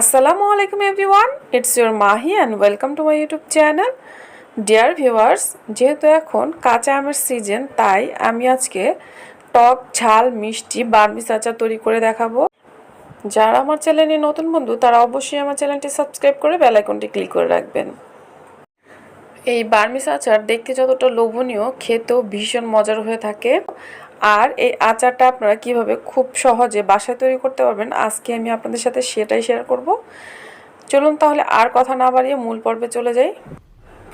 আসসালামু আলাইকুম everyone it's your Mahi and welcome to my YouTube channel dear viewers যেহেতু এখন কাঁচা আমের সিজন তাই আমি আজকে টক, ঝাল, মিষ্টি বার্মিস আচার তৈরি করে দেখাবো। যারা আমার চ্যানেলে নতুন বন্ধু, তারা অবশ্যই আমার চ্যানেলটি সাবস্ক্রাইব করে বেল আইকনটি ক্লিক করে রাখবেন। এই বার্মিস আচার দেখতে যতটা লোভনীয়, খেতেও ভীষণ মজার হয়ে থাকে। আর এই আচারটা আপনারা কীভাবে খুব সহজে বাসায় তৈরি করতে পারবেন, আজকে আমি আপনাদের সাথে সেটাই শেয়ার করব। চলুন তাহলে আর কথা না বাড়িয়ে মূল পর্বে চলে যাই।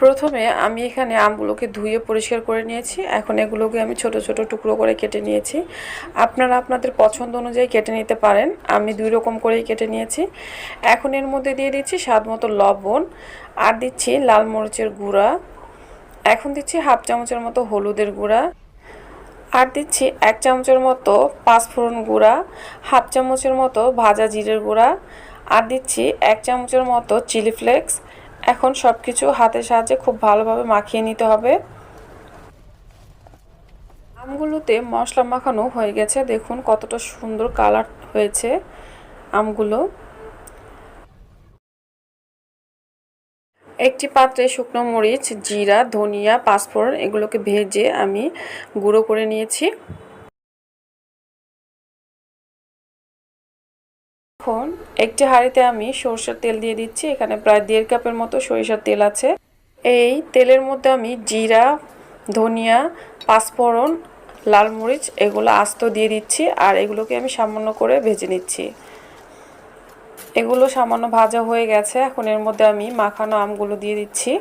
প্রথমে আমি এখানে আমগুলোকে ধুয়ে পরিষ্কার করে নিয়েছি। এখন এগুলোকে আমি ছোট ছোট টুকরো করে কেটে নিয়েছি। আপনারা আপনাদের পছন্দ অনুযায়ী কেটে নিতে পারেন। আমি দুই রকম করেই কেটে নিয়েছি। এখন এর মধ্যে দিয়ে দিচ্ছি স্বাদ মতো লবণ। আর দিচ্ছি লাল মরিচের গুঁড়া। এখন দিচ্ছি হাফ চামচের মতো হলুদের গুঁড়া। আর দিচ্ছি এক চামচের মতো পাঁচফোড়ন গুঁড়া, হাফ চামচের মতো ভাজা জিরের গুঁড়া, আর দিচ্ছি এক চামচের মতো চিলি ফ্লেক্স। এখন সব কিছু হাতের সাহায্যে খুব ভালোভাবে মাখিয়ে নিতে হবে। আমগুলোতে মশলা মাখানো হয়ে গেছে। দেখুন কতটা সুন্দর কালার হয়েছে আমগুলো। একটি পাত্রে শুকনো মরিচ, জিরা, ধনিয়া, পাঁচফোড়ন এগুলোকে ভেজে আমি গুঁড়ো করে নিয়েছি। এখন একটি হাঁড়িতে আমি সরষের তেল দিয়ে দিচ্ছি। এখানে প্রায় দেড় কাপের মতো সরিষার তেল আছে। এই তেলের মধ্যে আমি জিরা, ধনিয়া, পাঁচফোড়ন, লাল মরিচ এগুলো আস্ত দিয়ে দিচ্ছি আর এগুলোকে আমি সামান্য করে ভেজে নিচ্ছি। এগুলো সামান্য ভাজা হয়ে গেছে। এখন এর মধ্যে আমি মাখানো আমগুলো দিয়ে দিচ্ছি।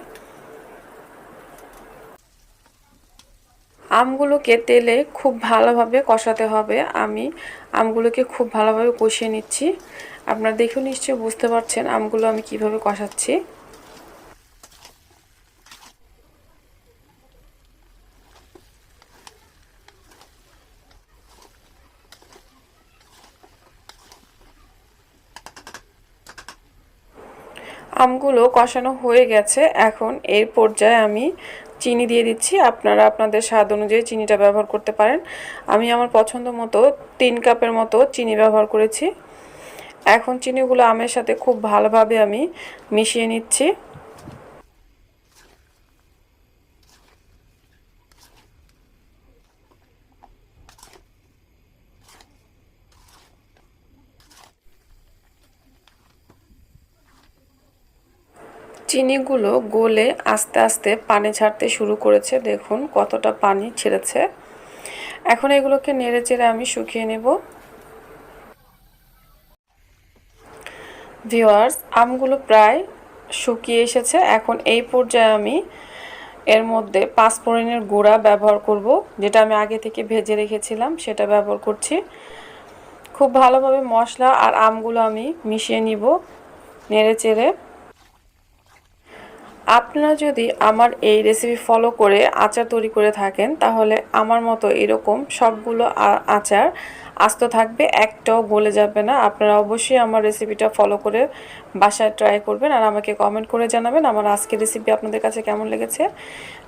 আমগুলোকে তেলে খুব ভালোভাবে কষাতে হবে। আমি আমগুলোকে খুব ভালোভাবে কষিয়ে নিচ্ছি। আপনারা দেখেও নিশ্চয়ই বুঝতে পারছেন আমগুলো আমি কীভাবে কষাচ্ছি। আমগুলো কষানো হয়ে গেছে। এখন এর পর্যায়ে আমি চিনি দিয়ে দিচ্ছি। আপনারা আপনাদের স্বাদ অনুযায়ী চিনিটা ব্যবহার করতে পারেন। আমি আমার পছন্দ মতো তিন কাপের মতো চিনি ব্যবহার করেছি। এখন চিনিগুলো আমের সাথে খুব ভালোভাবে আমি মিশিয়ে নিচ্ছি। চিনিগুলো গলে আস্তে আস্তে পানি ছাড়তে শুরু করেছে। দেখুন কতটা পানি ছেড়েছে। এখন এগুলোকে নেড়ে চেড়ে আমি শুকিয়ে নেব। ভিওয়ার্স আমগুলো প্রায় শুকিয়ে এসেছে। এখন এই পর্যায়ে আমি এর মধ্যে পাঁচফোড়নের গুঁড়া ব্যবহার করব, যেটা আমি আগে থেকে ভেজে রেখেছিলাম, সেটা ব্যবহার করছি। খুব ভালোভাবে মশলা আর আমগুলো আমি মিশিয়ে নিব, নেড়ে চেড়ে। আপনারা যদি আমার এই রেসিপি ফলো করে আচার তৈরি করে থাকেন, তাহলে আমার মতো এরকম সবগুলো আচার আস্ত থাকবে, একটাও গলে যাবে না। আপনারা অবশ্যই আমার রেসিপিটা ফলো করে বাসায় ট্রাই করবেন আর আমাকে কমেন্ট করে জানাবেন আমার আজকের রেসিপি আপনাদের কাছে কেমন লেগেছে।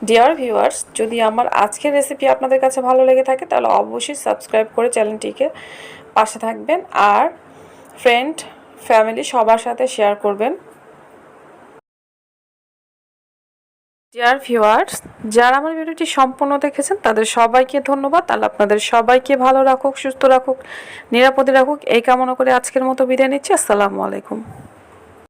ডিয়ার ভিউয়ার্স যদি আমার আজকের রেসিপি আপনাদের কাছে ভালো লেগে থাকে, তাহলে অবশ্যই সাবস্ক্রাইব করে চ্যানেলটিকে পাশে থাকবেন আর ফ্রেন্ড ফ্যামিলি সবার সাথে শেয়ার করবেন। ডিয়ার ভিউয়ার্স যারা আমার ভিডিওটি সম্পূর্ণ দেখেছেন, তাদের সবাইকে ধন্যবাদ। তাহলে আপনাদের সবাইকে ভালো রাখুক, সুস্থ রাখুক, নিরাপদে রাখুক। এই কামনা করে আজকের মতো বিদায় নিচ্ছি। আসসালামু আলাইকুম।